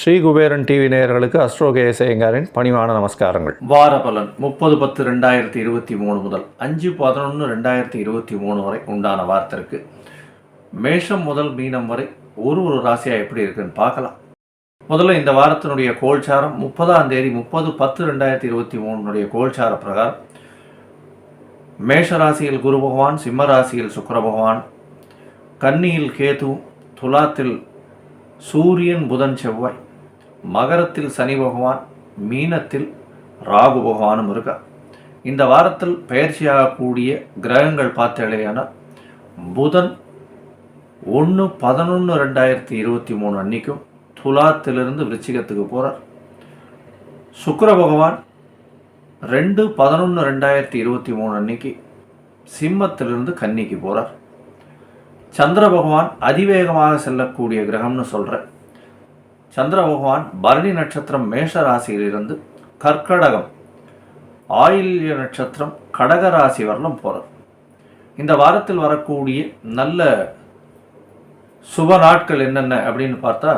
Sri Kuberan TV நேயர்களுக்கு அஸ்ட்ரோகே சேயங்காரின் பணிவான நமஸ்காரங்கள். வார பலன் முப்பது பத்து ரெண்டாயிரத்தி இருபத்தி மூணு முதல் அஞ்சு பதினொன்று ரெண்டாயிரத்தி இருபத்தி மூணு வரை உண்டான வாரத்திற்கு மேஷம் முதல் மீனம் வரை ஒரு ஒரு ராசியாக எப்படி இருக்குன்னு பார்க்கலாம். முதல்ல இந்த வாரத்தினுடைய கோல்சாரம் முப்பதாம் தேதி முப்பது பத்து ரெண்டாயிரத்தி இருபத்தி மூணுடைய கோல்சார பிரகாரம். மேஷராசியில் குரு பகவான் சிம்மராசியில் சுக்கர பகவான் கன்னியில் கேது துலாத்தில் சூரியன் புதன் செவ்வாய் மகரத்தில் சனி பகவான் மீனத்தில் ராகு பகவானும் இருக்கார் இந்த வாரத்தில் பயிற்சியாகக்கூடிய கிரகங்கள் பார்த்தேலையான புதன் ஒன்று பதினொன்று ரெண்டாயிரத்தி இருபத்தி மூணு அன்னைக்கும் துலாத்திலிருந்து விருச்சிகத்துக்கு போகிறார் சுக்கர பகவான் ரெண்டு பதினொன்று ரெண்டாயிரத்தி இருபத்தி மூணு அன்னைக்கு சிம்மத்திலிருந்து கன்னிக்கு போகிறார் சந்திர பகவான் அதிவேகமாக செல்லக்கூடிய கிரகம்னு சொல்கிறேன் சந்திர பகவான் பரணி நட்சத்திரம் மேஷ ராசியிலிருந்து கர்க்கடகம் ஆயில்ய நட்சத்திரம் கடக ராசி வரலும் போகிறார் இந்த வாரத்தில் வரக்கூடிய நல்ல சுப நாட்கள் என்னென்ன அப்படின்னு பார்த்தா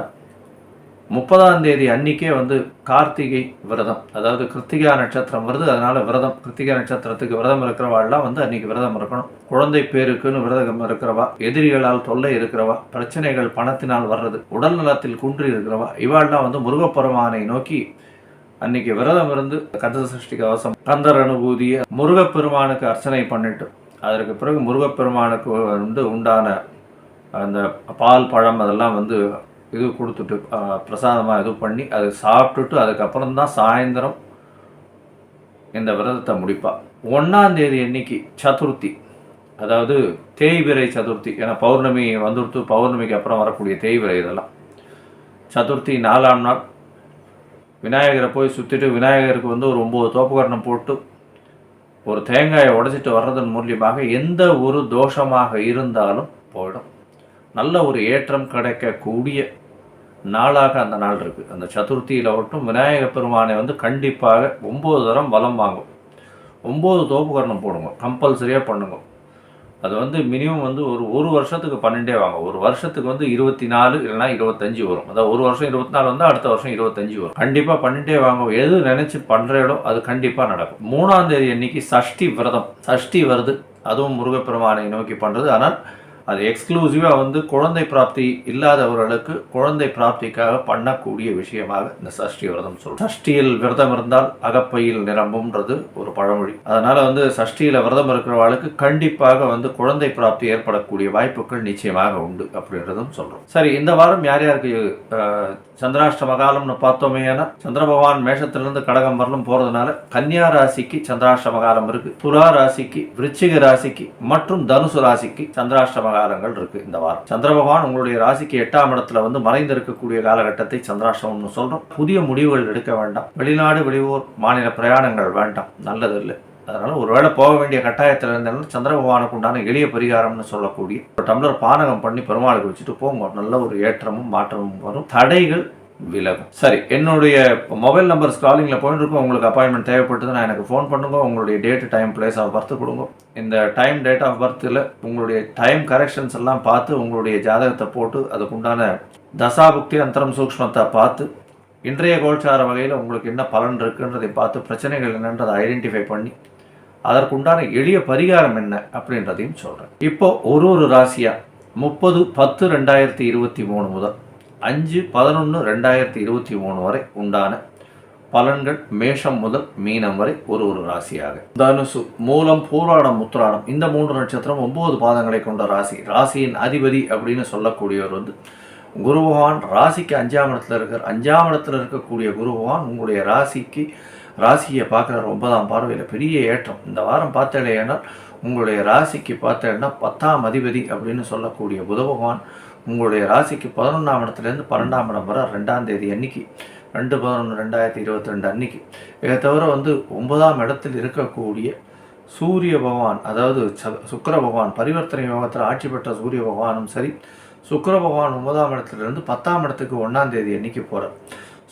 முப்பதாம் தேதி அன்னிக்கே வந்து கார்த்திகை விரதம் அதாவது கிருத்திகா நட்சத்திரம் வருது அதனால விரதம் கிருத்திகா நட்சத்திரத்துக்கு விரதம் இருக்கிறவாள்லாம் வந்து அன்னைக்கு விரதம் இருக்கணும். குழந்தை பேருக்குன்னு விரதம் இருக்கிறவா எதிரிகளால் தொல்லை இருக்கிறவா பிரச்சனைகள் பணத்தினால் வர்றது உடல் நலத்தில் குன்றி இருக்கிறவா இவாள்லாம் வந்து முருகப்பெருமானை நோக்கி அன்னைக்கு விரதம் இருந்து கந்த சஷ்டி கவசம் கந்தர் அனுபூதியை முருகப்பெருமானுக்கு அர்ச்சனை பண்ணிட்டு அதற்கு பிறகு முருகப்பெருமானுக்கு வந்து உண்டான அந்த பால் பழம் அதெல்லாம் வந்து இது கொடுத்துட்டு பிரசாதமாக இது பண்ணி அதை சாப்பிட்டுட்டு அதுக்கப்புறம் தான் சாயந்தரம் இந்த விரதத்தை முடிப்பாள் ஒன்றாந்தேதி அன்னைக்கு சதுர்த்தி. அதாவது தேய்பிரை சதுர்த்தி. ஏன்னா பௌர்ணமி வந்துடுத்து பௌர்ணமிக்கு அப்புறம் வரக்கூடிய தேய்பிரை இதெல்லாம். சதுர்த்தி நாலாம் நாள். விநாயகரை போய் சுற்றிட்டு விநாயகருக்கு வந்து ஒரு ஒம்பது தோப்புக்கரணம் போட்டு ஒரு தேங்காயை உடைச்சிட்டு வர்றதன் மூலியமாக எந்த ஒரு தோஷமாக இருந்தாலும் போயிடும். நல்ல ஒரு ஏற்றம் கிடைக்கக்கூடிய நாளாக அந்த நாள் இருக்குது அந்த சதுர்த்தியில் மட்டும் விநாயக பெருமானை வந்து கண்டிப்பாக ஒம்பது தரம் வலம் வாங்கும். ஒம்பது தோப்புக்கரணம் போடுங்க. கம்பல்சரியாக பண்ணுங்க. அது வந்து மினிமம் வந்து ஒரு ஒரு வருஷத்துக்கு பன்னெண்டே வாங்க ஒரு வருஷத்துக்கு வந்து இருபத்தி நாலு இல்லைனா இருபத்தஞ்சி வரும். அதாவது ஒரு வருஷம் இருபத்தி நாலு வந்தால் அடுத்த வருஷம் இருபத்தஞ்சி வரும். கண்டிப்பாக பன்னெண்டே வாங்க எது நினச்சி பண்ணுறீங்களோ அது கண்டிப்பாக நடக்கும். மூணாம் தேதி அன்னைக்கு சஷ்டி விரதம். சஷ்டி வருது. அதுவும் முருகப்பெருமானை நோக்கி பண்ணுறது ஆனால் அது எக்ஸ்க்ளூசிவாக வந்து குழந்தை பிராப்தி இல்லாதவர்களுக்கு குழந்தை பிராப்திக்காக பண்ணக்கூடிய விஷயமாக இந்த சஷ்டி விரதம் சொல்லும் சஷ்டியில் விரதம் இருந்தால் அகப்பையில் நிரம்பும்ன்றது ஒரு பழமொழி. அதனால வந்து சஷ்டியில் விரதம் இருக்கிறவர்களுக்கு கண்டிப்பாக வந்து குழந்தை பிராப்தி ஏற்படக்கூடிய வாய்ப்புகள் நிச்சயமாக உண்டு அப்படின்றதும் சொல்றோம். சரி இந்த வாரம் யார் யாருக்கு சந்திராஷ்டம காலம்னு பார்த்தோமே சந்திர பகவான் மேஷத்திலிருந்து கடகம் வரலும் போறதுனால கன்னியா ராசிக்கு சந்திராஷ்டம காலம் இருக்கு. துலா ராசிக்கு விருச்சிக ராசிக்கு மற்றும் தனுசு ராசிக்கு சந்திராஷ்டம காலங்கள் இருக்கு இந்த வாரம். சந்திர பகவான் உங்களுடைய ராசிக்கு எட்டாம் இடத்துல வந்து மறைந்திருக்கக்கூடிய காலகட்டத்தை சந்திராஷ்டமம்னு சொல்றோம். புதிய முடிவுகள் எடுக்க வேண்டாம். வெளிநாடு வெளியூர் மாநில பிரயாணங்கள் வேண்டாம். நல்லது இல்லை. அதனால் ஒருவேளை போக வேண்டிய கட்டாயத்தில் இருந்தாலும் சந்திர பகவானுக்கு உண்டான எளிய பரிகாரம்னு சொல்லக்கூடிய ஒரு டம்ளர் பானகம் பண்ணி பெருமாளுக்கு வச்சுட்டு போங்க. நல்ல ஒரு ஏற்றமும் மாற்றமும் வரும். தடைகள் விலகும். சரி என்னுடைய மொபைல் நம்பர் ஸ்க்ராலிங்கில் போயிட்டு இருக்கும். உங்களுக்கு அப்பாயின்மெண்ட் தேவைப்பட்டதுன்னா எனக்கு ஃபோன் பண்ணுங்க. உங்களுடைய date time place of birth கொடுங்க. இந்த டைம் டேட் ஆஃப் பர்த்தில் உங்களுடைய டைம் கரெக்ஷன்ஸ் எல்லாம் பார்த்து உங்களுடைய ஜாதகத்தை போட்டு அதுக்குண்டான தசாபுக்தி அந்தரம் சூக்ஷ்மத்தை பார்த்து இன்றைய கோல்சார வகையில் உங்களுக்கு என்ன பலன் இருக்குன்றதை பார்த்து பிரச்சனைகள் என்னன்றதை ஐடென்டிஃபை பண்ணி அதற்குண்டான எளிய பரிகாரம் என்ன அப்படின்றதையும் சொல்கிறேன் இப்போ ஒரு ஒரு ராசியாக முப்பது பத்து ரெண்டாயிரத்தி இருபத்தி மூணு முதல். அஞ்சு பதினொன்று ரெண்டாயிரத்தி இருபத்தி மூணு வரை உண்டான பலன்கள் மேஷம் முதல் மீனம் வரை ஒரு ஒரு ராசியாக. தனுசு மூலம் பூராடம் முத்துராடம் இந்த மூன்று நட்சத்திரம் ஒன்பது பாதங்களை கொண்ட ராசி. ராசியின் அதிபதி அப்படின்னு சொல்லக்கூடியவர் வந்து குரு பகவான் ராசிக்கு அஞ்சாம் இடத்துல இருக்கிற அஞ்சாம் இடத்துல இருக்கக்கூடிய குரு பகவான் உங்களுடைய ராசிக்கு ராசியை பார்க்குற ஒன்பதாம் பார்வையில் பெரிய ஏற்றம். இந்த வாரம் பார்த்தேனால் உங்களுடைய ராசிக்கு பார்த்தேன்னா பத்தாம் அதிபதி அப்படின்னு சொல்லக்கூடிய புத பகவான் உங்களுடைய ராசிக்கு பதினொன்றாம் இடத்துலேருந்து பன்னெண்டாம் இடம் வர ரெண்டாம் தேதி அன்னைக்கு ரெண்டு பதினொன்று ரெண்டாயிரத்தி இருபத்தி ரெண்டு அன்னைக்கு. இதை தவிர வந்து ஒன்பதாம் இடத்தில் இருக்கக்கூடிய சூரிய பகவான் அதாவது ச- சுக்கிர பகவான் பரிவர்த்தனை யோகத்தில் ஆட்சி பெற்ற சூரிய பகவானும் சரி சுக்கர பகவான் ஒன்பதாம் இடத்துலேருந்து பத்தாம் இடத்துக்கு ஒன்றாம் தேதி அன்னைக்கு போகிறார்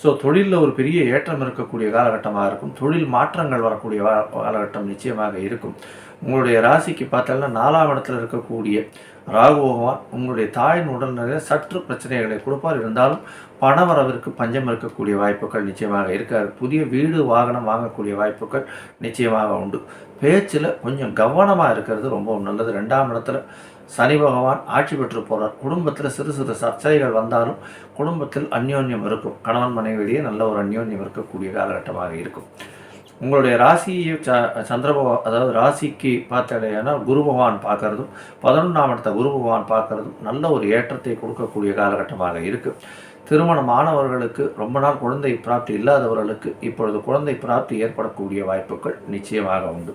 ஸோ தொழிலில் ஒரு பெரிய ஏற்றம் இருக்கக்கூடிய காலகட்டமாக இருக்கும். தொழில் மாற்றங்கள் வரக்கூடிய காலகட்டம் நிச்சயமாக இருக்கும். உங்களுடைய ராசிக்கு பார்த்தாலும் நாலாம் இடத்துல இருக்கக்கூடிய ராகு பகவான் உங்களுடைய தாயின் உடல்நிலையில் சற்று பிரச்சனைகளை கொடுப்பார். இருந்தாலும் பணவரவிற்கு பஞ்சம் இருக்கக்கூடிய வாய்ப்புகள் நிச்சயமாக இருக்காது. புதிய வீடு வாகனம் வாங்கக்கூடிய வாய்ப்புகள் நிச்சயமாக உண்டு. பேச்சில் கொஞ்சம் கவனமாக இருக்கிறது ரொம்ப நல்லது. ரெண்டாம் இடத்துல சனி பகவான் ஆட்சி பெற்று போகிறார் குடும்பத்தில் சிறு சிறு சர்ச்சைகள் வந்தாலும் குடும்பத்தில் அந்யோன்யம் இருக்கும். கணவன் மனைவியிடையே நல்ல ஒரு அந்யோன்யம் இருக்கக்கூடிய காலகட்டமாக இருக்கும். உங்களுடைய ராசியை ச சந்திர அதாவது ராசிக்கு பார்த்தடையானா குரு பகவான் பார்க்கறதும் பதினொன்றாம் இடத்த குரு பகவான் பார்க்கறதும் நல்ல ஒரு ஏற்றத்தை கொடுக்கக்கூடிய காலகட்டமாக இருக்குது திருமணமானவர்களுக்கு ரொம்ப நாள் குழந்தை பிராப்தி இல்லாதவர்களுக்கு இப்பொழுது குழந்தை பிராப்தி ஏற்படக்கூடிய வாய்ப்புகள் நிச்சயமாக உண்டு.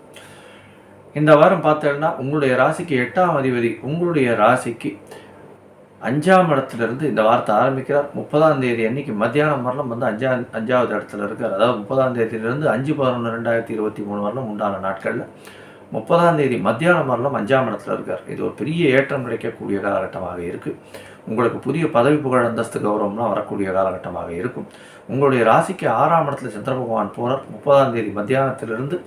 இந்த வாரம் பார்த்தேன்னா உங்களுடைய ராசிக்கு எட்டாம் அதிபதி உங்களுடைய ராசிக்கு அஞ்சாம் இடத்துலேருந்து இந்த வாரத்தை ஆரம்பிக்கிறார். முப்பதாம் தேதி அன்னைக்கு மத்தியானம் வரலாம் வந்து அஞ்சா அஞ்சாவது இடத்துல இருக்கார். அதாவது முப்பதாம் தேதியிலிருந்து அஞ்சு பதினொன்று ரெண்டாயிரத்தி இருபத்தி மூணு வரலாம் உண்டான நாட்களில். முப்பதாம் தேதி மத்தியானம் வரலாம் அஞ்சாம் இடத்துல இருக்கார். இது ஒரு பெரிய ஏற்றம் கிடைக்கக்கூடிய காலகட்டமாக இருக்குது உங்களுக்கு புதிய பதவி புகழ் அந்தஸ்து கௌரவம்லாம் வரக்கூடிய காலகட்டமாக இருக்கும். உங்களுடைய ராசிக்கு ஆறாம் இடத்துல சந்திர பகவான் போனார் முப்பதாம் தேதி மத்தியானத்திலிருந்து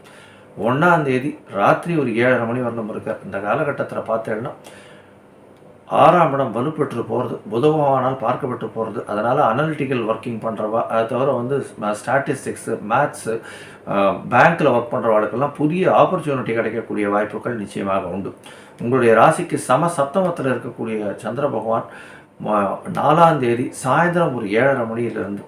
ஒன்றாம் தேதி ராத்திரி ஒரு ஏழரை மணி வரலும் இருக்கார். இந்த காலகட்டத்தில் பார்த்தேன்னா ஆறாம் இடம் வலுப்பெற்று போகிறது புதவானால் பார்க்கப்பட்டு போகிறது அதனால் அனலிட்டிக்கல் ஒர்க்கிங் பண்ணுறவா அதை தவிர வந்து ஸ்டாட்டிஸ்டிக்ஸு மேத்ஸு பேங்க்கில் ஒர்க் பண்ணுறவாளுக்கெல்லாம் புதிய ஆப்பர்ச்சுனிட்டி கிடைக்கக்கூடிய வாய்ப்புகள் நிச்சயமாக உண்டு. உங்களுடைய ராசிக்கு சம சப்தமத்தில் இருக்கக்கூடிய சந்திர பகவான் நாலாம் தேதி சாயந்தரம் ஒரு ஏழரை மணியிலிருந்து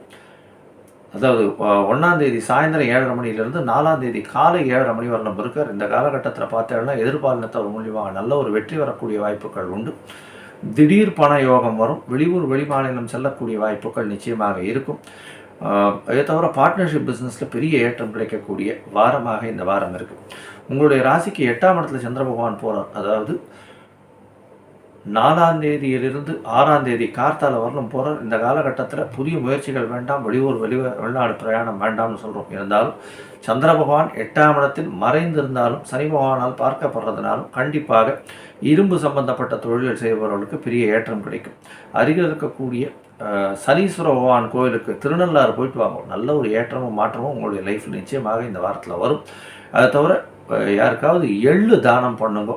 அதாவது ஒன்றாந்தேதி தேதி சாயந்தரம் ஏழரை மணியிலிருந்து நாலாம் தேதி காலை ஏழரை மணி வரலாம் இருக்கார் இந்த காலகட்டத்தில் பார்த்தோம்னா எதிர்பாலினத்தவர் மூலியமாக நல்ல ஒரு வெற்றி வரக்கூடிய வாய்ப்புகள் உண்டு. திடீர் பண யோகம் வரும். வெளியூர் வெளிமாநிலம் செல்லக்கூடிய வாய்ப்புகள் நிச்சயமாக இருக்கும். ஆஹ், அதை தவிர பார்ட்னர்ஷிப் பிஸ்னஸில் பெரிய ஏற்றம் கிடைக்கக்கூடிய வாரமாக இந்த வாரம் இருக்குது உங்களுடைய ராசிக்கு எட்டாம் இடத்துல சந்திர பகவான் போகிறார் அதாவது நாலாம் தேதியிலிருந்து ஆறாம் தேதி கார்த்தால வரணும் போகிற இந்த காலகட்டத்தில் புதிய முயற்சிகள் வேண்டாம் வெளியூர் வெளி வெளிநாடு பிரயாணம் வேண்டாம்னு சொல்கிறோம் இருந்தாலும் சந்திர பகவான் எட்டாம் இடத்தில் மறைந்திருந்தாலும் சனி பகவானால் பார்க்கப்படுறதுனாலும் கண்டிப்பாக இரும்பு சம்பந்தப்பட்ட தொழில்கள் செய்பவர்களுக்கு பெரிய ஏற்றம் கிடைக்கும். அருகில் இருக்கக்கூடிய சனீஸ்வர பகவான் கோயிலுக்கு திருநள்ளாறு போயிட்டு வாங்க. நல்ல ஒரு ஏற்றமும் மாற்றமும் உங்களுடைய லைஃப் நிச்சயமாக இந்த வாரத்தில் வரும். அதை தவிர யாருக்காவது எள்ளு தானம் பண்ணுங்க.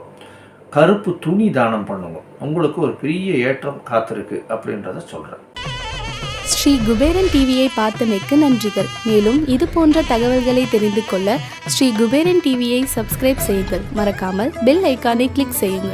கருப்பு துணி தானம் பண்ணுங்க உங்களுக்கு ஒரு பெரிய ஏற்றம் காத்திருக்கு அப்படின்றத சொல்கிறேன் ஸ்ரீ குபேரன் டிவியை பார்த்தமைக்கு நன்றிகள். மேலும் இது போன்ற தகவல்களை தெரிந்து கொள்ள ஸ்ரீ குபேரன் டிவியை சப்ஸ்கிரைப் செய்யுங்கள். மறக்காமல் பெல் ஐக்கானை கிளிக் செய்யுங்கள்.